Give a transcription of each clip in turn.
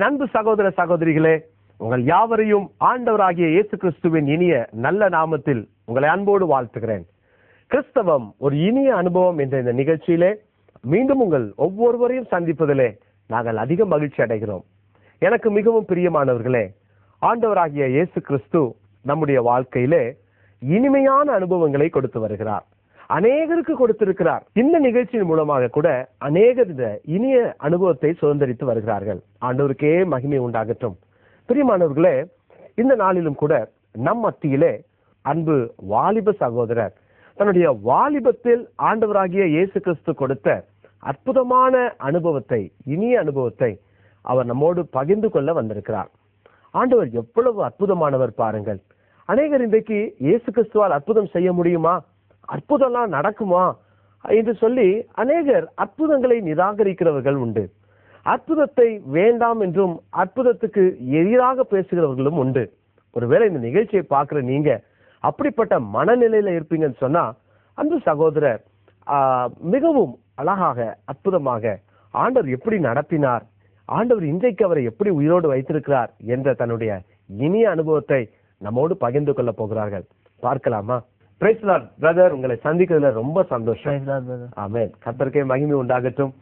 என் அன்பு சகோதர சகோதரிகளே உங்கள் யாவரையும் ஆண்டவராகிய இயேசு கிறிஸ்துவின் இனிய நல்ல நாமத்தில் உங்களை அன்போடு வாழ்த்துகிறேன். கிறிஸ்தவம் ஒரு இனிய அனுபவம் என்ற இந்த நிகழ்ச்சியிலே மீண்டும் உங்கள் ஒவ்வொருவரையும் சந்திப்பதிலே நாங்கள் அதிக மகிழ்ச்சி அடைகிறோம். எனக்கு மிகவும் பிரியமானவர்களே ஆண்டவராகிய இயேசு கிறிஸ்து நம்முடைய வாழ்க்கையிலே இனிமையான அனுபவங்களை கொடுத்து வருகிறார். அநேகருக்கு கொடுத்திருக்கிறார். இந்த நிகழ்ச்சியின் மூலமாக கூட அநேகர் இந்த இனிய அனுபவத்தை சுதந்திரித்து வருகிறார்கள். ஆண்டவருக்கே மகிமை உண்டாகட்டும். பிரியமானவர்களே இந்த நாளிலும் கூட நம் மத்தியிலே அன்பு வாலிப சகோதரர் தன்னுடைய வாலிபத்தில் ஆண்டவராகிய இயேசு கிறிஸ்து கொடுத்த அற்புதமான அனுபவத்தை இனிய அனுபவத்தை அவர் நம்மோடு பகிர்ந்து கொள்ள வந்திருக்கிறார். ஆண்டவர் எவ்வளவு அற்புதமானவர் பாருங்கள். அநேகர் இன்றைக்கு இயேசு கிறிஸ்துவால் அற்புதம் செய்ய முடியுமா? அற்புதம்லாம் நடக்குமா என்று சொல்லி அநேகர் அற்புதங்களை நிராகரிக்கிறவர்கள் உண்டு. அற்புதத்தை வேண்டாம் என்றும் அற்புதத்துக்கு எதிராக பேசுகிறவர்களும் உண்டு. ஒருவேளை இந்த நிகழ்ச்சியை பார்க்குற நீங்க அப்படிப்பட்ட மனநிலையில இருப்பீங்கன்னு சொன்னா அந்த சகோதரர் மிகவும் அழகாக அற்புதமாக ஆண்டவர் எப்படி நடத்தினார்? ஆண்டவர் இன்றைக்கு அவரை எப்படி உயிரோடு வைத்திருக்கிறார்? என்ற தன்னுடைய இனிய அனுபவத்தை நம்மோடு பகிர்ந்து கொள்ள போகிறார்கள். பார்க்கலாமா? பிரைஸ் பிரதர் உங்களை சந்திக்கிறதுல ரொம்ப சந்தோஷம். ஆமென் கர்த்தருக்கே மகிமை உண்டாகட்டும்.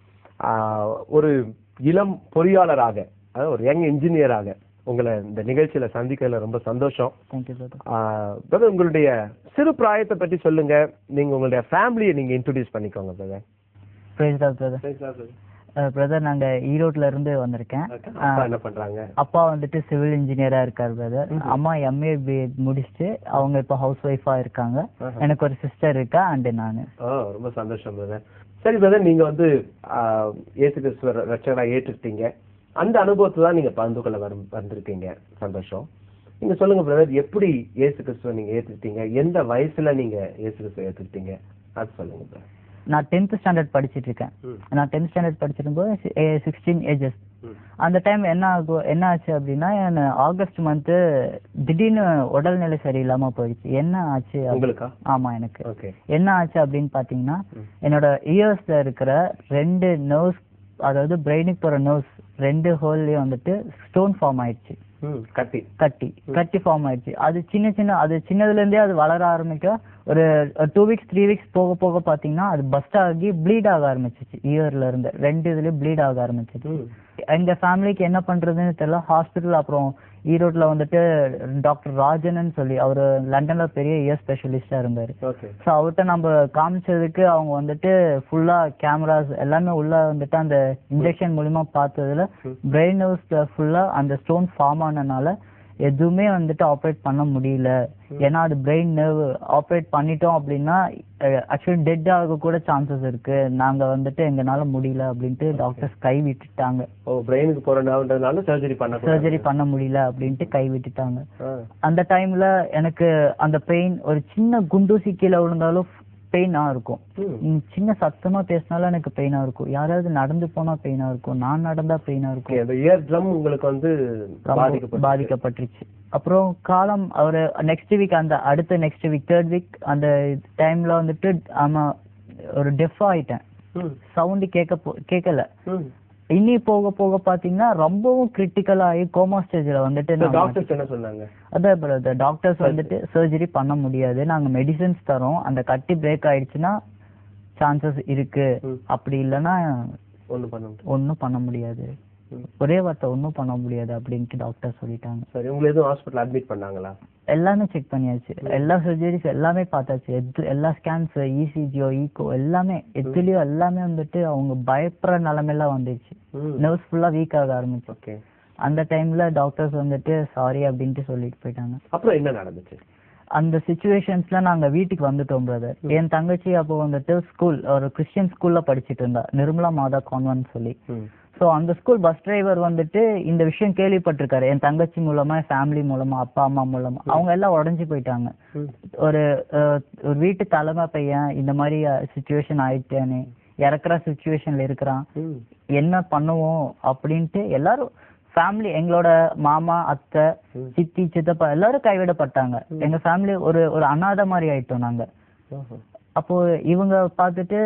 ஒரு இளம் பொறியாளராக அதாவது ஒரு யங் இன்ஜினியராக உங்களை இந்த நிகழ்ச்சியில சந்திக்கிறதுல ரொம்ப சந்தோஷம். பிரதர் உங்களுடைய சிறு பிராயத்தை பற்றி சொல்லுங்க. நீங்க உங்களுடைய ஃபேமிலியை நீங்க இன்ட்ரோடியூஸ் பண்ணிக்கோங்க பிரதர் Brother, நாங்க ஈரோட்ல இருந்து வந்திருக்கேன். அப்பா என்ன பண்றாங்க? அப்பா வந்துட்டு சிவில் இன்ஜினியரா இருக்காரு பிரதர் அம்மா எம்ஏ முடிச்சுட்டு அவங்க இப்போ ஹவுஸ் ஒய்ஃபா இருக்காங்க. எனக்கு ஒரு சிஸ்டர் இருக்கா அண்ட் நானு. ரொம்ப சந்தோஷம் பிரதர் சரி பிரதர் நீங்க வந்து ஆஹ், இயேசு கிறிஸ்துவ ரட்சகரா ஏற்றுக்கிட்டீங்க அந்த அனுபவத்தை தான் நீங்க பகிர்ந்து கொள்ள வரும் வந்திருக்கீங்க. சந்தோஷம். நீங்க சொல்லுங்க பிரதர் எப்படி இயேசு கிறிஸ்துவ நீங்க ஏத்துக்கிட்டீங்க? எந்த வயசுல நீங்க இயேசு கிறிஸ்துவ ஏத்துக்கிட்டீங்க? அது சொல்லுங்க brother. நான் டென்த் ஸ்டாண்டர்ட் படிச்சிட்டு இருக்கேன். நான் டென்த் ஸ்டாண்டர்ட் படிச்சிருக்கும்போது சிக்ஸ்டீன் ஏஜஸ் ம். அந்த டைம் என்ன ஆகும் என்ன ஆச்சு அப்படின்னா என் ஆகஸ்ட் மந்த்து திடீர்னு உடல்நிலை சரியில்லாம போயிடுச்சு. என்ன ஆச்சு ஆமா எனக்கு. என்ன ஆச்சு அப்படின்னு பாத்தீங்கன்னா. என்னோட இயர்ஸ்ல இருக்கிற ரெண்டு நர்வ்ஸ் அதாவது பிரெயினுக்கு போற நர்வ்ஸ் ரெண்டு ஹோல்லயும் வந்துட்டு ஸ்டோன் ஃபார்ம் ஆயிடுச்சு. கட்டி. கட்டி. கட்டி ஃபார்ம் ஆயிடுச்சு. அது சின்ன சின்ன அது சின்னதுல இருந்தே அது வளர ஆரம்பிக்க ஒரு டூ வீக்ஸ் த்ரீ வீக்ஸ் போக போக பாத்தீங்கன்னா அது பஸ்ட் ஆகி ப்ளீட் ஆக ஆரம்பிச்சிச்சு. இயர்ல இருந்து. ரெண்டு இதுலயும் ப்ளீட் ஆக ஆரம்பிச்சிச்சு. எங்க ஃபேமிலிக்கு என்ன பண்றதுன்னு தெரியல. ஹாஸ்பிட்டல் அப்புறம் ஈரோட்ல வந்துட்டு டாக்டர் ராஜன் சொல்லி அவரு லண்டன்ல பெரிய இயர் ஸ்பெஷலிஸ்டா இருந்தாரு. ஸோ அவர்கிட்ட நம்ம காமிச்சதுக்கு அவங்க வந்துட்டு ஃபுல்லா கேமராஸ் எல்லாமே உள்ள வந்துட்டு அந்த இன்ஜெக்ஷன் மூலியமா பார்த்ததுல பிரெயின் நர்வ்ஸ்ல ஃபுல்லா அந்த ஸ்டோன் ஃபார்ம் ஆனனால எதுவுமே வந்துட்டு ஆப்ரேட் பண்ண முடியல. ஏன்னா அது பிரெயின் நர்வ் ஆப்ரேட் பண்ணிட்டோம் அப்படின்னா ஆக்சுவலி டெட் ஆக கூட சான்சஸ் இருக்கு. நாங்க வந்துட்டு எங்கனால முடியல அப்படின்ட்டு டாக்டர்ஸ் கை விட்டுட்டாங்க. ஓ பிரெயினுக்கு போற நர்வ்ன்றதுனால சர்ஜரி பண்ண சர்ஜரி பண்ண முடியல அப்படின்ட்டு கை விட்டுட்டாங்க. அந்த டைம்ல எனக்கு அந்த பெயின் ஒரு சின்ன குண்டூசி கீழே விழுந்தாலும் பெயினா இருக்கும். சின்ன சத்தமா பேசினாலும் எனக்கு பெயினா இருக்கும். யாராவது நடந்து போனா பெயினா இருக்கும். நான் நடந்தா பெயினா இருக்கும். இயர் ட்ரம் உங்களுக்கு வந்து பாதிக்கப்பட்டுருச்சு. அப்புறம் காலம் ஒரு நெக்ஸ்ட் வீக் அந்த அடுத்த நெக்ஸ்ட் வீக் தேர்ட் வீக் அந்த டைம்ல வந்துட்டு ஆமா ஒரு டெஃப் ஆயிட்டேன். சவுண்ட் கேட்க போ- கேட்கல இனி போக போக பாத்தீங்கன்னா ரொம்பவும் கிரிட்டிக்கல் ஆகி கோமா ஸ்டேஜ்ல வந்துட்டு டாக்டர்ஸ் என்ன சொன்னாங்க? அதான் பிரதர் டாக்டர்ஸ் வந்துட்டு சர்ஜரி பண்ண முடியாது. நாங்க மெடிசின்ஸ் தரோம். அந்த கட்டி பிரேக் ஆயிடுச்சுன்னா சான்சஸ் இருக்கு. அப்படி இல்லைன்னா ஒன்றும் பண்ண முடியாது. ஒரே வார்த்தை ஒன்றும் பண்ண முடியாது அப்படின்ட்டு டாக்டர் சொல்லிட்டாங்க. சரி உங்களை எதுவும் ஹாஸ்பிட்டல் அட்மிட் பண்ணாங்களா? எல்லாமே செக் பண்ணியாச்சு. எல்லா சர்ஜரிஸ் எல்லாமே பார்த்தாச்சு. எது எல்லா ஸ்கேன்ஸ் இசிஜியோ ஈகோ எல்லாமே எதுலயோ எல்லாமே வந்துட்டு அவங்க பயப்படுற நிலைமையெல்லாம் வந்துச்சு ம். நர்வ்ஸ் ஃபுல்லா வீக் ஆக ஆரம்பிச்சு. ஓகே. அந்த டைம்ல டாக்டர்ஸ் வந்துட்டு சாரி அப்படின்ட்டு சொல்லிட்டு போயிட்டாங்க. அப்புறம் என்ன நடந்துச்சு? அந்த சுச்சுவேஷன்ஸ்ல நாங்க வீட்டுக்கு வந்துட்டோம் பிரதர் என் தங்கச்சி அப்போ வந்துட்டு ஸ்கூல் ஒரு கிறிஸ்டியன் ஸ்கூல்ல படிச்சிட்டு இருந்தா. நிர்மலா மாதா கான்வென்ட் சொல்லி. ஸோ அந்த ஸ்கூல் பஸ் டிரைவர் வந்துட்டு இந்த விஷயம் கேள்விப்பட்டிருக்காரு. என் தங்கச்சி மூலமா ஃபேமிலி மூலமா அப்பா அம்மா மூலமா. அவங்க எல்லாம் உடஞ்சு போயிட்டாங்க. ஒரு ஒரு வீட்டு தலைமை பையன் இந்த மாதிரி சுச்சுவேஷன் ஆயிட்டேன்னு இறக்குற சுச்சுவேஷன்ல இருக்கிறான். என்ன பண்ணுவோம் அப்படின்ட்டு எல்லாரும் ஃபேமிலி எங்களோட மாமா அத்தை. சித்தி சித்தப்பா எல்லாரும் கைவிடப்பட்டாங்க. எங்க ஃபேமிலி ஒரு ஒரு அனாதை மாதிரி ஆயிட்டோம் நாங்க. அப்போ இவங்க பார்த்துட்டு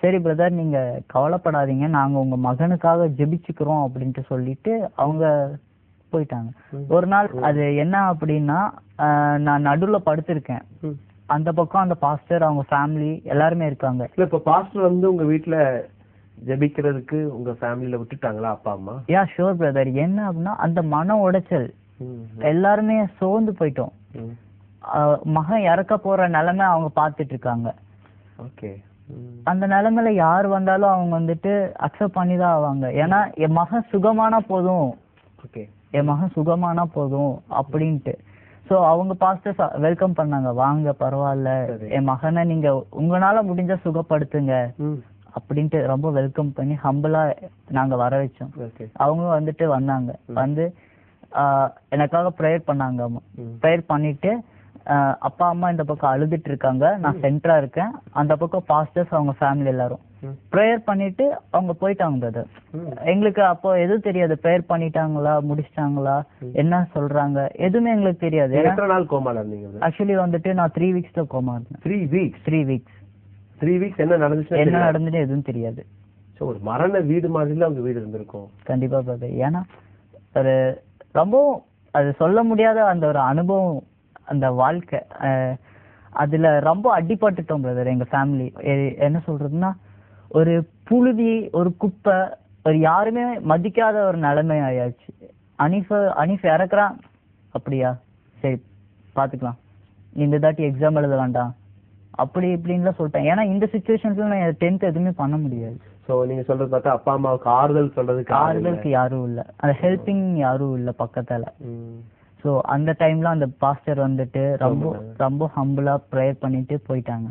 சரி பிரதர் நீங்க கவலைப்படாதீங்க. நாங்க உங்க மகனுக்காக ஜெபிச்சுக்கிறோம் அப்படின்ட்டு சொல்லிட்டு அவங்க போயிட்டாங்க. ஒரு நாள் அது என்ன அப்படின்னா நான் நடுவுல படுத்திருக்கேன். அந்த பக்கம் அந்த பாஸ்டர் அவங்க ஃபேமிலி எல்லாருமே இருக்காங்க. இல்ல இப்ப பாஸ்டர் வந்து உங்க வீட்ல ஜெபிக்கிறதுக்கு உங்க ஃபேமிலில விட்டுட்டாங்களா அப்பா அம்மா? யா ஷோர் பிரதர் என்ன அப்படின்னா அந்த மன உடைச்சல். எல்லாருமே சோர்ந்து போயிட்டோம். மகன் இறக்க போற நிலைமை அவங்க பார்த்துட்டு இருக்காங்க ஓகே அந்த நிலைமையில யார் வந்தாலும் அவங்க வந்துட்டு அக்செப்ட் பண்ணி தான் ஆவாங்க. ஏன்னா என் மகன் சுகமானா போதும். ஓகே. என் மகன் சுகமானா போதும் அப்படின்ட்டு. சோ அவங்க பாஸ்டர்ஸ் வெல்கம் பண்ணாங்க. வாங்க பரவாயில்ல. என் மகனை நீங்க உங்களால முடிஞ்சா சுகப்படுத்துங்க. அப்படின்ட்டு ரொம்ப வெல்கம் பண்ணி ஹம்பிளா நாங்க வர வச்சோம். அவங்க வந்துட்டு வந்தாங்க. வந்து எனக்காக ப்ரேயர் பண்ணாங்க. ப்ரேயர் பண்ணிட்டு அப்பா அம்மா இந்த பக்கம் அழுதுட்டு இருக்காங்க நான் சென்டரா இருக்கேன். அந்த பக்கம் பாஸ்டர்ஸ் அவங்க ஃபேமிலி எல்லாரும். ப்ரேயர் பண்ணிட்டு அவங்க போயிட்டாங்க ம். எங்களுக்கு அப்போ எதுவும் தெரியாது. ப்ரேயர் பண்ணிட்டாங்களா? முடிச்சிட்டாங்களா? என்ன சொல்றாங்க? எதுவுமே எங்களுக்கு தெரியாது. ஆக்சுவலி வந்துட்டு நான் த்ரீ வீக்ஸ்ல கோமா இருந்தேன். Three weeks three weeks three weeks என்ன நடந்துச்சு என்ன நடந்துட்டு எதுவும் தெரியாது. சோ ஒரு மரண வீடு மாதிரில உங்க வீடு இருந்திருக்கும். கண்டிப்பா பிரதர் ஏன்னா ஒரு ரொம்ப அது சொல்ல முடியாத அந்த ஒரு அனுபவம் அந்த வாழ்க்கை அதுல ரொம்ப அடிபட்டுட்டோம் பிரதர் எங்க ஃபேமிலி என்ன சொல்றதுன்னா ஒரு புழுதி ஒரு குப்பை ஒரு யாருமே மதிக்காத ஒரு நிலைமை ஆயாச்சு. அனீஃப அனீஃப் இறக்குறான் அப்படியா? சரி பாத்துக்கலாம். நீ இந்த தாட்டி எக்ஸாம் எழுத வேண்டாம். அப்படி இப்படின்லாம் சொல்லிட்டேன். ஏன்னா இந்த சுச்சுவேஷன்ஸ்ல நான் டென்த் எதுவுமே பண்ண முடியாது. சோ நீங்க சொல்றது பார்த்தா அப்பா அம்மாவுக்கு ஆறுதல் சொல்றதுக்கு. ஆறுதலுக்கு யாரும் இல்ல. அந்த ஹெல்பிங் யாரும் இல்ல பக்கத்துல. சோ அந்த டைம்ல அந்த பாஸ்டர் வந்துட்டு ரொம்ப ரொம்ப ஹம்பிளா ப்ரேயர் பண்ணிட்டு போயிட்டாங்க.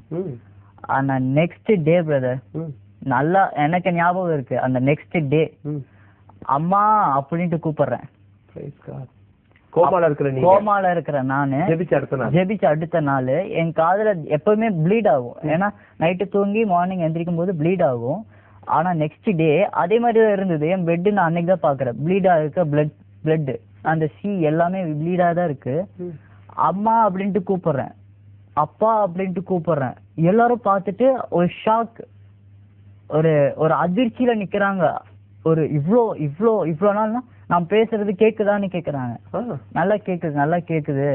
ஆனா நெக்ஸ்ட் டே பிரதர். நல்லா எனக்கு ஞாபகம் இருக்கு. அந்த நெக்ஸ்ட் டே. அம்மா அப்படின்ட்டு கூப்பிடுறேன். கோமால இருக்கிற கோமால இருக்கிற நானு ஜெபிச்ச அடுத்த நாள்? ஜெபிச்ச அடுத்த நாள் என் காதுல எப்பவுமே ப்ளீட் ஆகும். ஏன்னா நைட்டு தூங்கி மார்னிங் எந்திரிக்கும் போது ப்ளீட் ஆகும். ஆனா நெக்ஸ்ட் டே அதே மாதிரி தான் இருந்தது. என் பெட் நான் அன்னைக்கு தான் பாக்குறேன் ப்ளீடா இருக்க பிளட் பிளட் அந்த சி எல்லாமே ப்ளீடா தான் இருக்கு. அம்மா அப்படின்ட்டு கூப்பிடுறேன். அப்பா அப்படின்ட்டு கூப்பிடுறேன். எல்லாரும் பார்த்துட்டு ஒரு ஷாக் ஒரு ஒரு அதிர்ச்சியில நிக்கிறாங்க. ஒரு இவ்ளோ இவ்ளோ இவ்ளோ நாள்னா நான் பேசுறது கேக்குதான்னு கேக்குறாங்க. நல்லா கேக்குது நல்லா கேக்குது.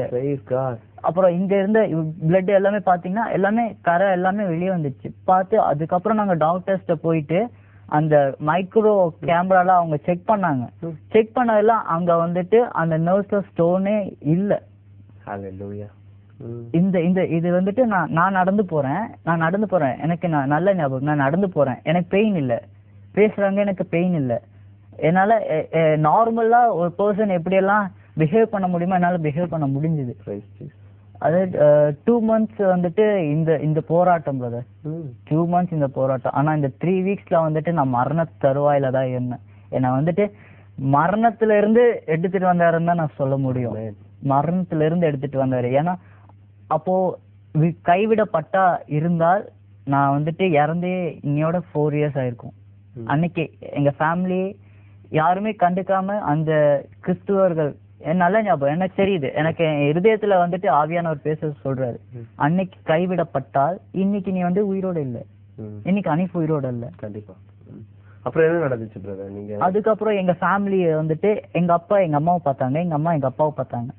அப்புறம் இங்க இருந்த பிளட் எல்லாமே பாத்தீங்கன்னா எல்லாமே கரை எல்லாமே வெளியே வந்துச்சு. பார்த்து அதுக்கப்புறம் நாங்க டாக்டர்ஸ்ட போயிட்டு அந்த மைக்ரோ கேமரால அவங்க செக் பண்ணாங்க. செக் பண்ணதெல்லாம் அங்க வந்துட்டு அந்த நர்வ்ஸ்ல ஸ்டோனே இல்ல. இந்த இந்த இது வந்துட்டு நான் நான் நடந்து போறேன். நான் நடந்து போறேன். எனக்கு நான் நல்ல ஞாபகம். நான் நடந்து போறேன். எனக்கு பெயின் இல்ல. பேசுறாங்க எனக்கு பெயின் இல்ல. என்னால நார்மலா ஒரு பர்சன் எப்படியெல்லாம் பிஹேவ் பண்ண முடியுமோ என்னால பிஹேவ் பண்ண முடிஞ்சுது. அது டூ மந்த்ஸ் வந்துட்டு இந்த இந்த போராட்டம் பிரதர். டூ மந்த்ஸ் இந்த போராட்டம் ஆனா இந்த த்ரீ வீக்ஸ்ல வந்துட்டு நான் மரண தருவாயில தான் இருந்தேன் என்னை வந்துட்டு மரணத்துல இருந்து எடுத்துட்டு வந்தாருன்னு தான் நான் சொல்ல முடியும். மரணத்துல இருந்து எடுத்துட்டு வந்தாரு ஏன்னா அப்போ கைவிடப்பட்டா இருந்தால் நான் வந்துட்டு இறந்தே இன்னையோட ஃபோர் இயர்ஸ் ஆயிருக்கும். அன்னைக்கு எங்க ஃபேமிலி யாருமே கண்டுக்காம அந்த கிறிஸ்துவர்கள் நல்ல ஞாபகம் எனக்கு தெரியுது. எனக்கு என் இருதயத்துல வந்துட்டு ஆவியானவர் பேச சொல்றாரு. அன்னைக்கு கைவிடப்பட்டால் இன்னைக்கு நீ வந்து உயிரோட இல்ல. இன்னைக்கு அனிஃப் உயிரோட இல்ல கண்டிப்பா. அப்புறம் என்ன நடந்துச்சு பிரதர் நீங்க அதுக்கப்புறம் எங்க ஃபேமிலி வந்துட்டு எங்க அப்பா எங்க அம்மாவை பார்த்தாங்க. எங்க அம்மா எங்க அப்பாவை பார்த்தாங்க.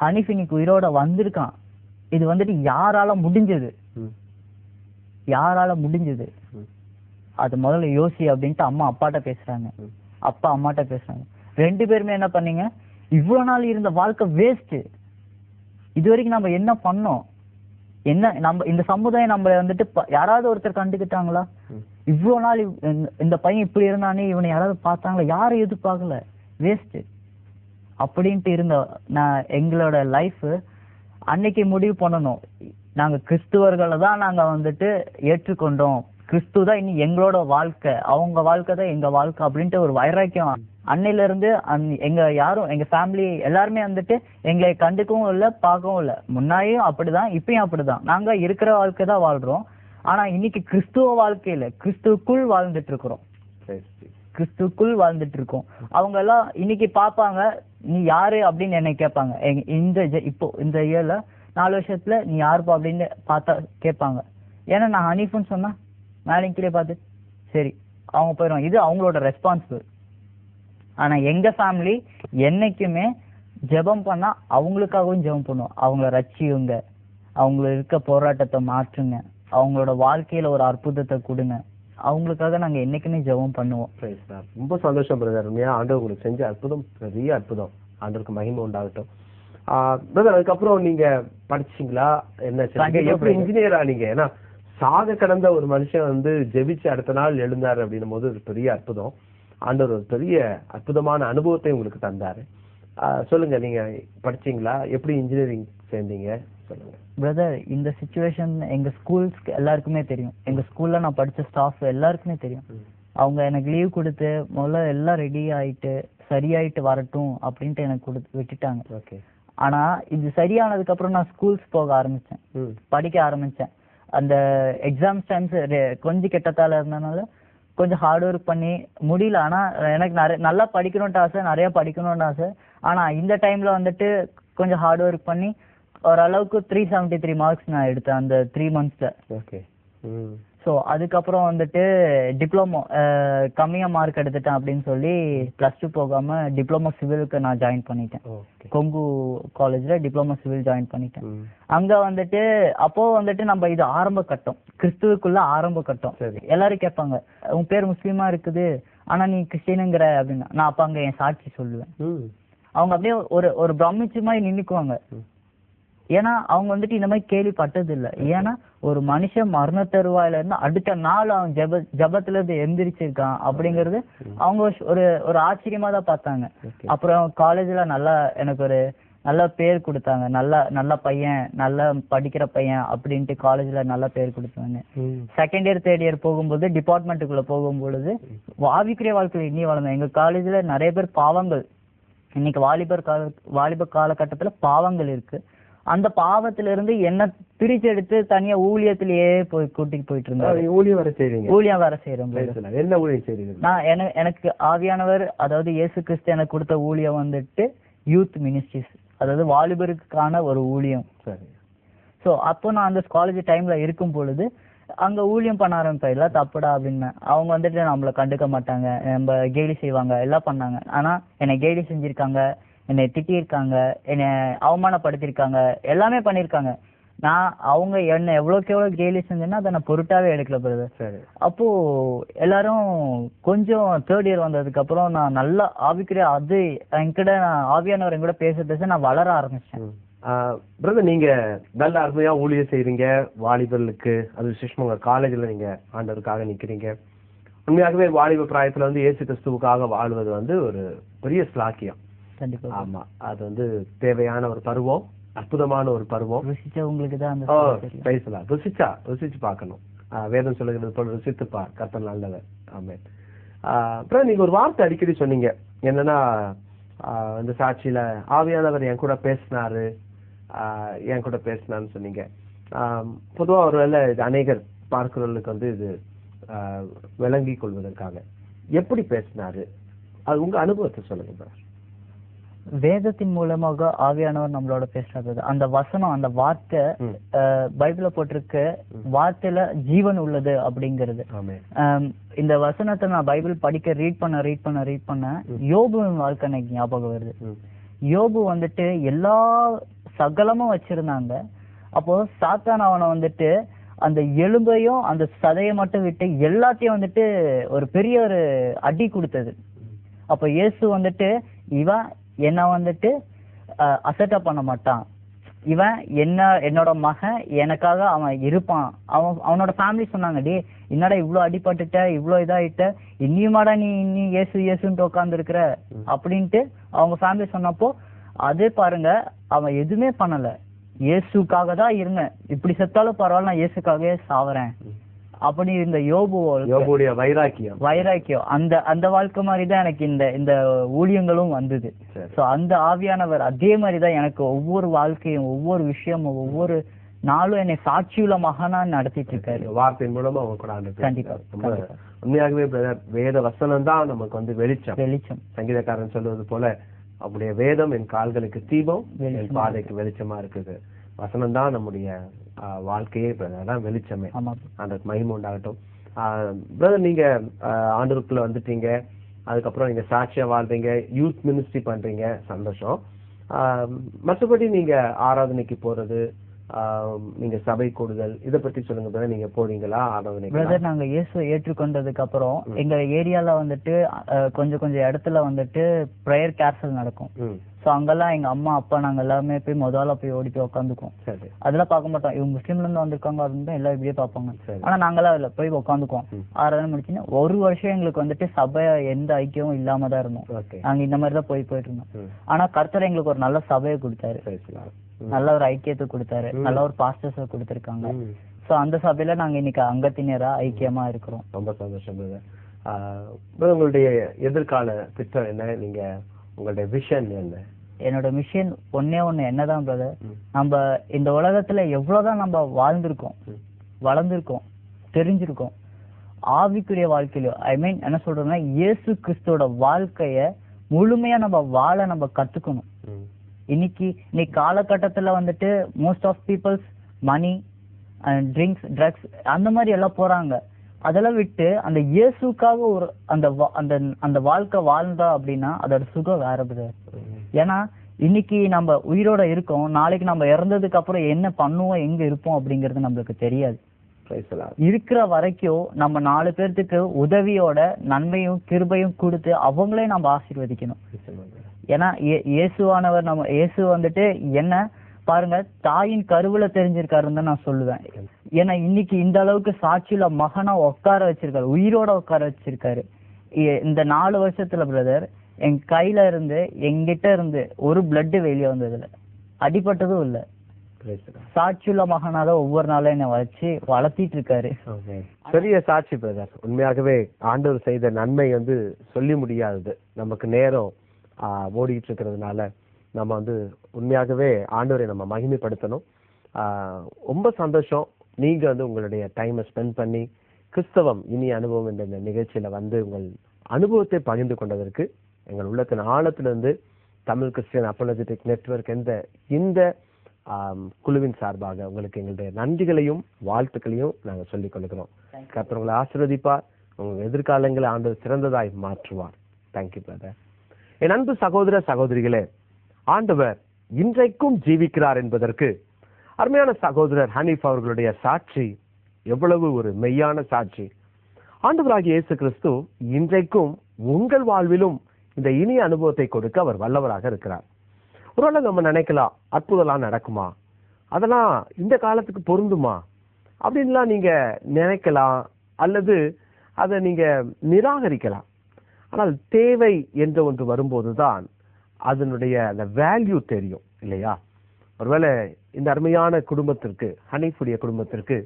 ஹனீஃப் இன்னைக்கு உயிரோட வந்திருக்கான். இது வந்துட்டு யாரால முடிஞ்சது. யாரால முடிஞ்சது. அது முதல்ல யோசி அப்படின்ட்டு அம்மா அப்பாட்ட பேசுறாங்க. அப்பா அம்மாட்ட பேசுறாங்க. ரெண்டு பேருமே என்ன பண்ணீங்க? இவ்வளவு நாள் இருந்த வாழ்க்கை வேஸ்ட் இது வரைக்கும் நம்ம என்ன பண்ணோம்? என்ன நம்ம இந்த சமுதாயம் நம்மள வந்துட்டு யாராவது ஒருத்தர் கண்டுக்கிட்டாங்களா? ம். இவ்வளவு நாள் இந்த- இந்த பையன் இப்படி இருந்தானே இவனை யாராவது பார்த்தாங்களா? யாரும் எதிர்பார்க்கல. வேஸ்ட் அப்படின்ட்டு இருந்த நான் எங்களோட லைஃப் அன்னைக்கு முடிவு பண்ணணும். நாங்க கிறிஸ்துவர்களை தான் நாங்க வந்துட்டு ஏற்றுக்கொண்டோம். கிறிஸ்து தான் இனி எங்களோட வாழ்க்கை. அவங்க வாழ்க்கை தான் எங்க வாழ்க்கை அப்படின்ட்டு ஒரு வைராக்கியம். அன்னையில இருந்து அன்- எங்க யாரும் எங்க ஃபேமிலி எல்லாருமே வந்துட்டு எங்களை கண்டுக்கவும் இல்லை பார்க்கவும் இல்லை. முன்னாடியும் அப்படிதான் இப்பயும் அப்படிதான். நாங்க இருக்கிற வாழ்க்கை தான் வாழ்றோம். ஆனா இன்னைக்கு கிறிஸ்துவ வாழ்க்கையில கிறிஸ்துவுக்குள் வாழ்ந்துட்டு இருக்கிறோம். கிறிஸ்துக்குள் வாழ்ந்துட்டு இருக்கோம். அவங்க எல்லாம் இன்னைக்கு பாப்பாங்க நீ யாரு அப்படின்னு என்னை கேட்பாங்க. இந்த இப்போ இந்த இயர்ல நாலு வருஷத்துல நீ யாருப்பா அப்படின்னு பார்த்தா கேட்பாங்க. ஏன்னா நான் ஹனீஃப்னு சொன்னா மேலே கீழே பார்த்து சரி அவங்க போயிடுவாங்க. இது அவங்களோட ரெஸ்பான்சிபிள் ஆனா எங்க ஃபேமிலி என்னைக்குமே ஜெபம் பண்ணா அவங்களுக்காகவும் ஜெபம் பண்ணுவோம் அவங்கள ரட்சியுங்க. அவங்கள இருக்க போராட்டத்தை மாற்றுங்க. அவங்களோட வாழ்க்கையில ஒரு அற்புதத்தை கொடுங்க. அவங்களுக்காக நாங்க என்னைக்குமே ஜெபம் பண்ணுவோம். ரொம்ப சந்தோஷம் பிரதர் உண்மையா ஆண்டவர் உங்களுக்கு செஞ்ச அற்புதம் பெரிய அற்புதம். ஆண்டவருக்கு மகிமை உண்டாகட்டும். பிரதர் அதுக்கப்புறம் நீங்க படிச்சீங்களா? என்ன எப்படி. இன்ஜினியரா நீங்க? ஏன்னா சாக கடந்த ஒரு மனுஷன் வந்து ஜெபிச்சு அடுத்த நாள் எழுந்தாரு அப்படின்னும் போது ஒரு பெரிய அற்புதம். ஆண்டவர் ஒரு பெரிய அற்புதமான அனுபவத்தை உங்களுக்கு தந்தாரு. சொல்லுங்க நீங்க படிச்சீங்களா? எப்படி இன்ஜினியரிங் சேர்ந்தீங்க? சொல்லுங்க. பிரதர் இந்த சுச்சுவேஷன் எங்க ஸ்கூல்ஸ்க்கு எல்லாருக்குமே தெரியும். எங்க ஸ்கூல்ல நான் படிச்ச ஸ்டாஃப் எல்லாருக்குமே தெரியும். அவங்க எனக்கு லீவ் கொடுத்து முதல்ல எல்லாம் ரெடி ஆயிட்டு சரியாயிட்டு வரட்டும் அப்படின்ட்டு எனக்கு கொடுத்து விட்டுட்டாங்க. ஓகே. ஆனா இது சரியானதுக்கு அப்புறம் நான் ஸ்கூல்ஸ் போக ஆரம்பிச்சேன். படிக்க ஆரம்பிச்சேன். அந்த எக்ஸாம் டைம்ஸ் கொஞ்சம் கெட்டத்தால இருந்தனால கொஞ்சம் ஹார்ட் ஒர்க் பண்ணி முடியல. ஆனா எனக்கு நிறைய நல்லா படிக்கணும்ட்டு ஆசை நிறையா படிக்கணும்னு ஆசை. ஆனால் இந்த டைம்ல வந்துட்டு கொஞ்சம் ஹார்ட் ஒர்க் பண்ணி ஓரளவுக்கு த்ரீ செவன்ட்டி த்ரீ மார்க்ஸ் நான் எடுத்தேன் அந்த த்ரீ மந்த்ஸ்ல ஓகே ம். ஸோ அதுக்கப்புறம் வந்துட்டு டிப்ளமோ கம்மியாக மார்க் எடுத்துட்டேன் அப்படின்னு சொல்லி ப்ளஸ் டூ போகாம டிப்ளமோ சிவிலுக்கு நான் ஜாயின் பண்ணிட்டேன். கொங்கு காலேஜ்ல டிப்ளமோ சிவில் ஜாயின் பண்ணிட்டேன். அங்க வந்துட்டு அப்போ வந்துட்டு நம்ம இது ஆரம்ப கட்டம். கிறிஸ்துவுக்குள்ள ஆரம்ப கட்டம். எல்லாரும் கேட்பாங்க உன் பேர் முஸ்லீமா இருக்குது. ஆனா நீ கிறிஸ்டினுங்கிற அப்படின்னா. நான் அப்ப அங்க என் சாட்சி சொல்லுவேன். அவங்க அப்படியே ஒரு ஒரு பிரமிச்சு மாதிரி நின்னுக்குவாங்க. ம். ஏன்னா அவங்க வந்துட்டு இந்த மாதிரி கேள்விப்பட்டது இல்ல ஏன்னா ஒரு மனுஷன் மரண தருவாயில இருந்து அடுத்த நாள் அவன் ஜெப ஜபத்துல இருந்து எந்திரிச்சிருக்கான் அப்படிங்கறது அவங்க ஒரு ஒரு ஆச்சரியமா தான் பார்த்தாங்க. அப்புறம் காலேஜ்ல நல்லா எனக்கு ஒரு நல்ல பேர் கொடுத்தாங்க. நல்ல நல்ல பையன் நல்ல படிக்கிற பையன் அப்படின்ட்டு காலேஜ்ல நல்ல பேர் கொடுத்தாங்க. செகண்ட் இயர் தேர்ட் இயர் போகும்போது டிபார்ட்மெண்ட்டுக்குள்ள போகும்பொழுது ஆவிக்குரிய வாழ்க்கையில இன்னி வளர்ந்தேன். எங்க காலேஜ்ல நிறைய பேர் பாவங்கள். இன்னைக்கு வாலிபர் கால வாலிப காலகட்டத்துல பாவங்கள் இருக்கு. அந்த பாவத்துல இருந்து என்ன பிரிச்சு எடுத்து தனியா ஊழியத்திலேயே போய் கூட்டிட்டு போயிட்டு இருந்தாரு. ஊழியம் வர செய்றீங்க. ஊழியம் வேற செய்யறோம். என்ன ஊழியம் செய்றீங்க? நான் என- எனக்கு ஆவியானவர் அதாவது இயேசு கிறிஸ்து எனக்கு கொடுத்த ஊழியம் வந்துட்டு யூத் மினிஸ்ட்ரிஸ் அதாவது வாலிபருக்கான ஒரு ஊழியம். சரி. ஸோ அப்போ நான் அந்த காலேஜ் டைம்ல இருக்கும் பொழுது அங்க ஊழியம் பண்ண ஆரம்பிப்பேன். எல்லாம் தப்புடா அப்படின்னு அவங்க வந்துட்டு நம்மள கண்டுக்க மாட்டாங்க. நம்ம கேலி செய்வாங்க எல்லாம் பண்ணாங்க. ஆனா என்னை கேலி செஞ்சிருக்காங்க. என்னை திட்டியிருக்காங்க என்னை அவமானப்படுத்தியிருக்காங்க எல்லாமே பண்ணியிருக்காங்க. நான் அவங்க என்ன எவ்வளோக்கு எவ்வளோ கேலி செஞ்சேன்னா அதை நான் பொருட்டாவே எடுக்கல பிரதர் சரி. அப்போ எல்லாரும் கொஞ்சம் தேர்ட் இயர் வந்ததுக்கு அப்புறம் நான் நல்லா ஆவிக்குரிய அது என்கிட்ட நான் ஆவியானவர் என்கூட பேச பேச நான் வளர ஆரம்பிச்சேன் பிரதர் நீங்க நல்ல அருமையா ஊழியம் செய்றீங்க வாலிபர்களுக்கு அது விசேஷமா உங்க காலேஜ்ல நீங்க ஆண்டவருக்காக நிக்கிறீங்க. உண்மையாகவே வாலிப பிராயத்துல வந்து இயேசு கிறிஸ்துவுக்காக வாழ்வது வந்து ஒரு பெரிய ஸ்லாக்கியம். கண்டிப்பா ஆமா அது வந்து தேவையான ஒரு பருவம் அற்புதமான ஒரு பருவம். ருசிச்சவங்களுக்கு தான் பேசலாம். ருசிச்சா ருசிச்சு பார்க்கணும். வேதம் சொல்லுகிறது போல ருசித்து பார் கர்த்தர் நல்லவர். ஆமென். ஆஹ் அப்புறம் நீங்க ஒரு வார்த்தை அடிக்கடி சொன்னீங்க. என்னன்னா இந்த சாட்சியில ஆவியானவர் என் கூட பேசினாரு. என் கூட பேசினான்னு சொன்னீங்க. பொதுவா ஒருவேளை இது அநேகர் பார்க்கிறவர்களுக்கு வந்து இது ஆஹ் விளங்கிக் கொள்வதற்காக. எப்படி பேசினாரு? அது உங்க அனுபவத்தை சொல்லுங்க. வேதத்தின் மூலமாக ஆவியானவர் நம்மளோட பேசுறது. அந்த வசனம் அந்த வார்த்தை பைபிள்ல போட்டிருக்கு வார்த்தையில ஜீவன் உள்ளது அப்படிங்கிறது. இந்த வசனத்தை நான் பைபிள் படிக்க ரீட் பண்ண ரீட் பண்ண ரீட் பண்ண யோபுவின் வாழ்க்கை எனக்கு ஞாபகம் வருது. யோபு வந்துட்டு எல்லா சகலமும் வச்சிருந்தாங்க. அப்போ சாத்தான் அவனை வந்துட்டு அந்த எலும்பையும் அந்த சதையை மட்டும் விட்டு எல்லாத்தையும் வந்துட்டு ஒரு பெரிய ஒரு அடி கொடுத்தது. அப்ப இயேசு வந்துட்டு இவன் என்ன வந்துட்டு அசட்டா பண்ண மாட்டான். இவன் என்ன என்னோட மகன் எனக்காக அவன் இருப்பான். அவன் அவனோட ஃபேமிலி சொன்னாங்க டே என்னடா இவ்வளோ அடிபட்டுட்ட இவ்வளோ இதாகிட்ட இன்னியுமாடா நீ இன்னி ஏசு இயேசுன்ட்டு உட்காந்துருக்குற அப்படின்ட்டு அவங்க ஃபேமிலி சொன்னப்போ அதே பாருங்க அவன் எதுவுமே பண்ணலை. இயேசுக்காக தான் இருந்தேன். இப்படி செத்தாலும் பரவாயில்ல நான் இயேசுக்காகவே சாவறேன். அப்படி இந்த யோபு யோபுடைய வைராக்கியம். வைராக்கியம். அந்த அந்த வாழ்க்கை மாதிரி தான் எனக்கு இந்த இந்த ஊழியங்களும் வந்தது. சோ அந்த ஆவியானவர் அதே மாதிரி தான் எனக்கு ஒவ்வொரு வாழ்க்கையும் ஒவ்வொரு விஷயமும் ஒவ்வொரு நாளும் என்னை சாட்சியுள்ள மகனா நடத்திட்டு இருக்காரு வார்த்தையின் மூலமா அவங்க கூட கண்டிப்பா. உண்மையாகவே வேத வசனம் தான் நமக்கு வந்து வெளிச்சம். வெளிச்சம். சங்கீதக்காரன் சொல்வது போல அவருடைய வேதம் என் கால்களுக்கு தீபம் என் பாதைக்கு வெளிச்சமா இருக்குது. வசனம் தான் நம்முடைய வாழ்க்கையே brother. அதான் வெளிச்சமே. அந்த மகிமை உண்டாகட்டும் பிரதர் நீங்க ஆஹ், ஆண்டவருக்குள்ள வந்துட்டீங்க. அதுக்கப்புறம் நீங்க சாட்சியா வாழ்றீங்க யூத் மினிஸ்ட்ரி பண்றீங்க. சந்தோஷம். மற்றபடி நீங்க ஆராதனைக்கு போறது நீங்க சபை கூடுதல் இத பத்தி சொல்லுங்க பிரதர் நீங்க போறீங்களா ஆராதனைக்கு பிரதர் நாங்க இயேசு ஏற்றுக்கொண்டதுக்கு அப்புறம் எங்க ஏரியால வந்துட்டு கொஞ்சம் கொஞ்சம் இடத்துல வந்துட்டு ப்ரேயர் கேர்சல் நடக்கும். சோ அங்கெல்லாம் எங்க அம்மா அப்பா நாங்க எல்லாமே போய் முதல்ல போய் ஓடி போய் உட்காந்துக்குவோம் சரி. அதெல்லாம் பார்க்க மாட்டோம். இவங்க முஸ்லீம்ல இருந்து வந்திருக்காங்க அப்படின்னு எல்லாம் இப்படியே பார்ப்பாங்க. சரி. ஆனா நாங்களாம் இல்ல. போய் உட்காந்துக்குவோம். ஆறாவது முடிச்சுன்னா ஒரு வருஷம் எங்களுக்கு வந்துட்டு சபை எந்த ஐக்கியமும் இல்லாம தான் இருந்தோம். ஓகே. நாங்க இந்த மாதிரி தான் போய் போயிட்டு இருந்தோம். ம். ஆனா கர்த்தர் எங்களுக்கு ஒரு நல்ல சபையை கொடுத்தாரு. நல்ல ஒரு ஐக்கியத்தை கொடுத்தாரு. நல்ல ஒரு பாஸ்டர்ஸ் கொடுத்திருக்காங்க. சோ அந்த சபையில நாங்க இன்னைக்கு அங்கத்தினரா ஐக்கியமா இருக்கிறோம். ரொம்ப சந்தோஷம் உங்களுடைய எதிர்கால திட்டம் என்ன? நீங்க உங்களுடைய விஷன் என்ன? என்னோட மிஷன் ஒன்னே ஒண்ணு என்னதான் பிரதர். நம்ம இந்த உலகத்துல எவ்வளவுதான் நம்ம வாழ்ந்திருக்கோம். வளர்ந்திருக்கோம் தெரிஞ்சிருக்கோம் ஆவிக்குரிய வாழ்க்கையில ஐ மீன் என்ன சொல்றேன்னா இயேசு கிறிஸ்துவோட வாழ்க்கைய முழுமையா நம்ம வாழ நம்ம கத்துக்கணும். இன்னைக்கு இன்னைக்கு காலகட்டத்துல வந்துட்டு most of peoples money and drinks drugs அந்த மாதிரி எல்லாம் போறாங்க அதெல்லாம் விட்டு அந்த இயேசுக்காக ஒரு அந்த அந்த அந்த வாழ்க்கை வாழ்ந்தா அப்படின்னா அதோட சுகம் வேற brother. ஏன்னா இன்னைக்கு நம்ம உயிரோட இருக்கோம் நாளைக்கு நம்ம இறந்ததுக்கு அப்புறம் என்ன பண்ணுவோம் எங்க இருப்போம் அப்படிங்கிறது நம்மளுக்கு தெரியாது. இருக்கிற வரைக்கும் நம்ம நாலு பேர்த்துக்கு உதவியோட நன்மையும் கிருபையும் கொடுத்து அவங்களே நம்ம ஆசீர்வதிக்கணும். ஏன்னா இயே- இயேசுவானவர் நம்ம இயேசு வந்துட்டு என்ன பாருங்க தாயின் கருவுல தெரிஞ்சிருக்காருன்னு தான் நான் சொல்லுவேன் ஏன்னா இன்னைக்கு இந்த அளவுக்கு சாட்சியில மகனா உட்கார வச்சிருக்காரு உயிரோட உட்கார வச்சிருக்காரு இந்த நாலு வருஷத்துல பிரதர் என் கையில இருந்து எங்கிட்ட இருந்து ஒரு பிளட் வெளியே வந்ததுல அடிபட்டதும் இல்ல. சாட்சியுள்ள மகனாதான் ஒவ்வொரு நாளும் என்னை வச்சு வளர்த்திட்டு இருக்காரு. பெரிய சாட்சி பிரதர். உண்மையாகவே ஆண்டவர் செய்த நன்மை வந்து சொல்லி முடியாதது நமக்கு நேரம் ஓடிட்டு இருக்கிறதுனால நம்ம வந்து உண்மையாகவே ஆண்டவரை நம்ம மகிமைப்படுத்தணும். ரொம்ப சந்தோஷம். நீங்க வந்து உங்களுடைய டைமை ஸ்பெண்ட் பண்ணி கிறிஸ்தவம் இனி அனுபவம் என்ற இந்த நிகழ்ச்சியில வந்து உங்கள் அனுபவத்தை பகிர்ந்து கொண்டதற்கு எங்கள் உள்ளத்தின் ஆழத்திலிருந்து தமிழ் கிறிஸ்டியன் அப்பலஜெட்டிக் நெட்வொர்க் என்ற இந்த குழுவின் சார்பாக உங்களுக்கு எங்களுடைய நன்றிகளையும் வாழ்த்துக்களையும் நாங்கள் சொல்லிக் கொள்கிறோம். கர்த்தர் உங்களை ஆசீர்வதிப்பார். உங்கள் எதிர்காலங்களை ஆண்டவர் சிறந்ததாய் மாற்றுவார். தேங்க்யூ பிரதர் என் அன்பு சகோதர சகோதரிகளே ஆண்டவர் இன்றைக்கும் ஜீவிக்கிறார் என்பதற்கு அருமையான சகோதரர் ஹனீஃப் அவர்களுடைய சாட்சி எவ்வளவு ஒரு மெய்யான சாட்சி. ஆண்டவராகிய இயேசு கிறிஸ்து இன்றைக்கும் உங்கள் வாழ்விலும் இந்த இனிய அனுபவத்தை கொடுக்க அவர் வல்லவராக இருக்கிறார். ஒருவேளை நம்ம நினைக்கலாம் அற்புதம்லாம் நடக்குமா? அதெல்லாம் இந்த காலத்துக்கு பொருந்துமா? அப்படின்லாம் நீங்க நினைக்கலாம் அல்லது அதை நீங்க நிராகரிக்கலாம். ஆனால் தேவை என்ற ஒன்று வரும்போதுதான் அதனுடைய அந்த வேல்யூ தெரியும் இல்லையா? ஒருவேளை இந்த அருமையான குடும்பத்திற்கு ஹனீஃபுடைய குடும்பத்திற்கு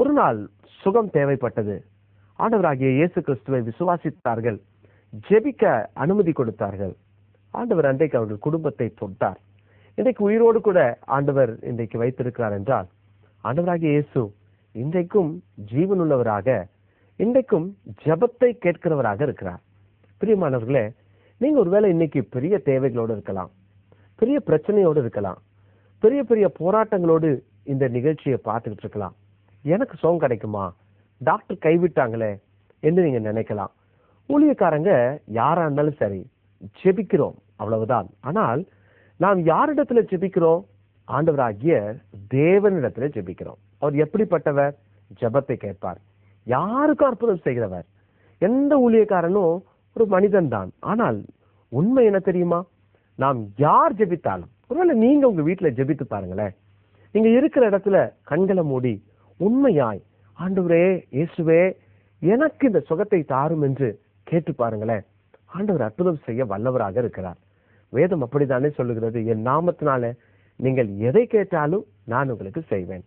ஒரு நாள் சுகம் தேவைப்பட்டது. ஆண்டவராகிய இயேசு கிறிஸ்துவை விசுவாசித்தார்கள். ஜெபிக்க அனுமதி கொடுத்தார்கள். ஆண்டவர் அன்றைக்கு அவர்கள் குடும்பத்தை தொட்டார். இன்றைக்கு உயிரோடு கூட ஆண்டவர் இன்றைக்கு வைத்திருக்கிறார் என்றால் ஆண்டவராகிய இயேசு இன்றைக்கும் ஜீவனுள்ளவராக இன்றைக்கும் ஜெபத்தை கேட்கிறவராக இருக்கிறார். பிரியமானவர்களே நீங்க ஒருவேளை இன்னைக்கு பெரிய தேவைகளோடு இருக்கலாம் பெரிய பிரச்சனையோடு இருக்கலாம் பெரிய பெரிய போராட்டங்களோடு இந்த நிகழ்ச்சியை பார்த்துக்கிட்டு இருக்கலாம். எனக்கு சோகம் கிடைக்குமா? டாக்டர் கைவிட்டாங்களே என்று நீங்க நினைக்கலாம். ஊழியக்காரங்க யாரா இருந்தாலும் சரி ஜெபிக்கிறோம் அவ்வளவுதான். ஆனால் நாம் யாரிடத்துல ஜெபிக்கிறோம்? ஆண்டவராகிய தேவனிடத்துல ஜெபிக்கிறோம். அவர் எப்படிப்பட்டவர்? ஜபத்தை கேட்பார். யாருக்கும் அற்புதம் செய்கிறவர். எந்த ஊழியக்காரனும் ஒரு மனிதன் தான் ஆனால் உண்மை என்ன தெரியுமா? நாம் யார் ஜெபித்தாலும் ஒருவேளை நீங்க உங்க வீட்டுல ஜெபித்து பாருங்களேன். நீங்க இருக்கிற இடத்துல கண்களை மூடி உண்மையாய் ஆண்டவரே இயேசுவே எனக்கு இந்த சுகத்தை தாரும் என்று கேட்டு பாருங்களேன். ஆண்டவர் அற்புதம் செய்ய வல்லவராக இருக்கிறார். வேதம் அப்படித்தானே சொல்லுகிறது? என் நாமத்தினால நீங்கள் எதை கேட்டாலும் நான் உங்களுக்கு செய்வேன்.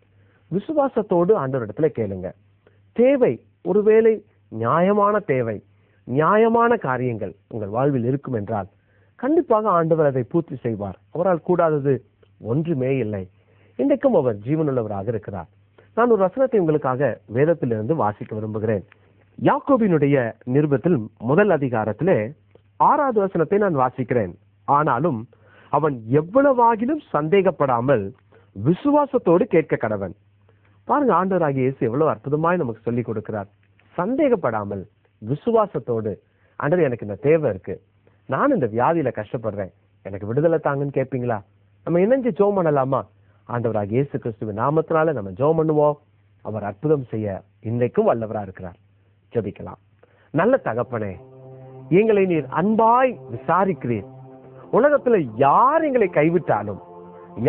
விசுவாசத்தோடு ஆண்டவரிடத்துல கேளுங்க. தேவை ஒருவேளை நியாயமான தேவை நியாயமான காரியங்கள் உங்கள் வாழ்வில் இருக்கும் என்றால் கண்டிப்பாக ஆண்டவர் அதை பூர்த்தி செய்வார். அவரால் கூடாதது ஒன்றுமே இல்லை. இன்றைக்கும் அவர் ஜீவனுள்ளவராக இருக்கிறார். நான் ஒரு வசனத்தை உங்களுக்காக வேதத்திலிருந்து வாசிக்க விரும்புகிறேன். யாக்கோபினுடைய நிருபத்தில் முதல் அதிகாரத்திலே ஆறாவது வசனத்தை நான் வாசிக்கிறேன். ஆனாலும் அவன் எவ்வளவாகிலும் சந்தேகப்படாமல் விசுவாசத்தோடு கேட்க கடவன். பாருங்க ஆண்டவராகிய இயேசு எவ்வளவு அற்புதமாய் நமக்கு சொல்லிக் கொடுக்கிறார். சந்தேகப்படாமல் விசுவாசத்தோடு ஆண்டவர் எனக்கு இந்த தேவை இருக்கு. நான் இந்த வியாதியில கஷ்டப்படுறேன். எனக்கு விடுதலை தாங்கன்னு கேட்பீங்களா? நம்ம இணைஞ்சு ஜோம் பண்ணலாமா? ஆண்டவராக இயேசு கிறிஸ்துவின் நாமத்தினால நம்ம ஜோம் பண்ணுவோம். அவர் அற்புதம் செய்ய இன்றைக்கும் வல்லவரா இருக்கிறார். ஜபிக்கலாம். நல்ல தகப்பனே எங்களை நீர் அன்பாய் விசாரிக்கிறீர். உலகத்துல யார் எங்களை கைவிட்டாலும்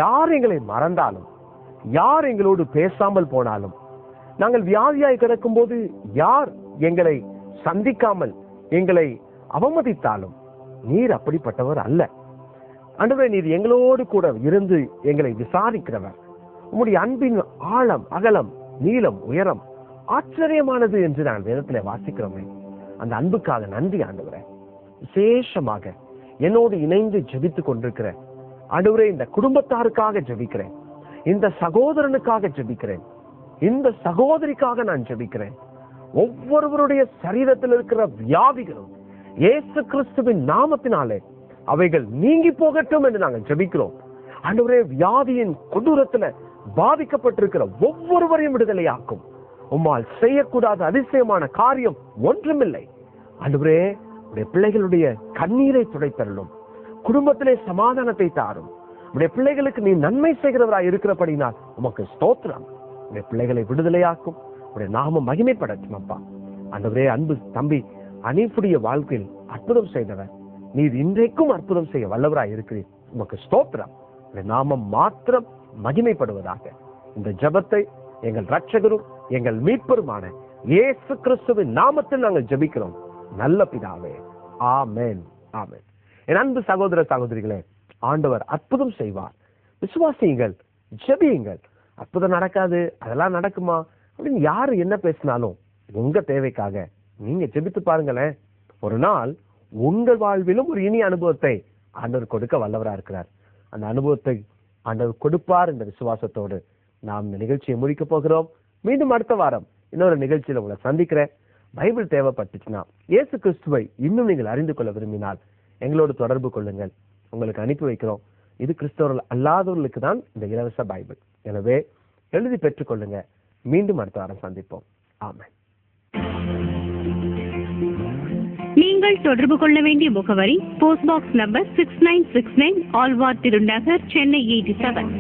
யார் எங்களை மறந்தாலும் யார் எங்களோடு பேசாமல் போனாலும் நாங்கள் வியாதியாய் கிடக்கும்போது யார் எங்களை சந்திக்காமல் எங்களை அவமதித்தாலும் நீர் அப்படிப்பட்டவர் அல்ல. அன்றுவே நீர் எங்களோடு கூட இருந்து எங்களை விசாரிக்கிறவர். உங்களுடைய அன்பின் ஆழம் அகலம் நீளம் உயரம் ஆச்சரியமானது என்று நான் வேதத்தில் வாசிக்கிறோமே. அந்த அன்புக்காக நன்றி ஆண்டவரே. விசேஷமாக என்னோடு இணைந்து ஜெபித்துக் கொண்டிருக்கிற ஆண்டவரே இந்த குடும்பத்தாருக்காக ஜெபிக்கிறேன். இந்த சகோதரனுக்காக ஜெபிக்கிறேன். இந்த சகோதரிக்காக நான் ஜெபிக்கிறேன். ஒவ்வொருவருடைய சரீரத்தில் இருக்கிற வியாதிகளும் ஏசு கிறிஸ்துவின் நாமத்தினாலே அவைகள் நீங்கி போகட்டும் என்று நாங்கள் ஜெபிக்கிறோம். ஆண்டவரே வியாதியின் கொடூரத்துல பாதிக்கப்பட்டிருக்கிற ஒவ்வொருவரையும் விடுதலையாக்கும். உம்மால் செய்யக்கூடாத அதிசயமான காரியம் ஒன்றுமில்லை. அன்றுவரே உடைய பிள்ளைகளுடைய கண்ணீரை துடைத்தரலும் குடும்பத்திலே சமாதானத்தை தாரும். உடைய பிள்ளைகளுக்கு நீ நன்மை செய்கிறவராய் இருக்கிறபடினால் உமக்கு ஸ்தோத்திரம். உடைய பிள்ளைகளை விடுதலையாக்கும். உடைய நாமம் மகிமைப்படட்டும் அப்பா. அன்றுவரே அன்பு தம்பி அனைப்புடைய வாழ்க்கையில் அற்புதம் செய்தவர். நீர் இன்றைக்கும் அற்புதம் செய்ய வல்லவராய் இருக்கிறீர். உமக்கு ஸ்தோத்திரம். நாமம் மாத்திரம் மகிமைப்படுவதாக. இந்த ஜெபத்தை எங்கள் ரட்சகரும் எங்கள் மீட்பருமான இயேசு கிறிஸ்துவின் நாமத்தில் நாங்கள் ஜெபிக்கிறோம். நல்ல பிதாவே. ஆமேன். ஆமேன். என் அன்பு சகோதர சகோதரிகளே ஆண்டவர் அற்புதம் செய்வார். விசுவாசியுங்கள் ஜெபியுங்கள். அற்புதம் நடக்காது அதெல்லாம் நடக்குமா? அப்படின்னு யாரு என்ன பேசினாலும் உங்க தேவைக்காக நீங்க ஜெபித்து பாருங்களேன். ஒரு நாள் உங்கள் வாழ்விலும் ஒரு இனி அனுபவத்தை ஆண்டவர் கொடுக்க வல்லவரா இருக்கிறார். அந்த அனுபவத்தை ஆண்டவர் கொடுப்பார் என்ற விசுவாசத்தோடு நாம் இந்த நிகழ்ச்சியை முடிக்கப் போகிறோம். மீண்டும் அடுத்த வாரம் இன்னொரு நிகழ்ச்சியில் உங்களை சந்திக்கிறேன். பைபிள் தேவைப்பட்டுச்சுன்னா இயேசு கிறிஸ்துவை இன்னும் நீங்கள் அறிந்து கொள்ள விரும்பினால் எங்களோடு தொடர்பு கொள்ளுங்கள். உங்களுக்கு அனுப்பி வைக்கிறோம். இது கிறிஸ்தவர்கள் அல்லாதவர்களுக்கு தான் இந்த இலவச பைபிள். எனவே எழுதி பெற்றுக்கொள்ளுங்க மீண்டும் அடுத்த வாரம் சந்திப்போம். ஆமாம் நீங்கள் தொடர்பு கொள்ள வேண்டிய முகவரி post box number six nine six nine Alwar Thirunagar Chennai eighty seven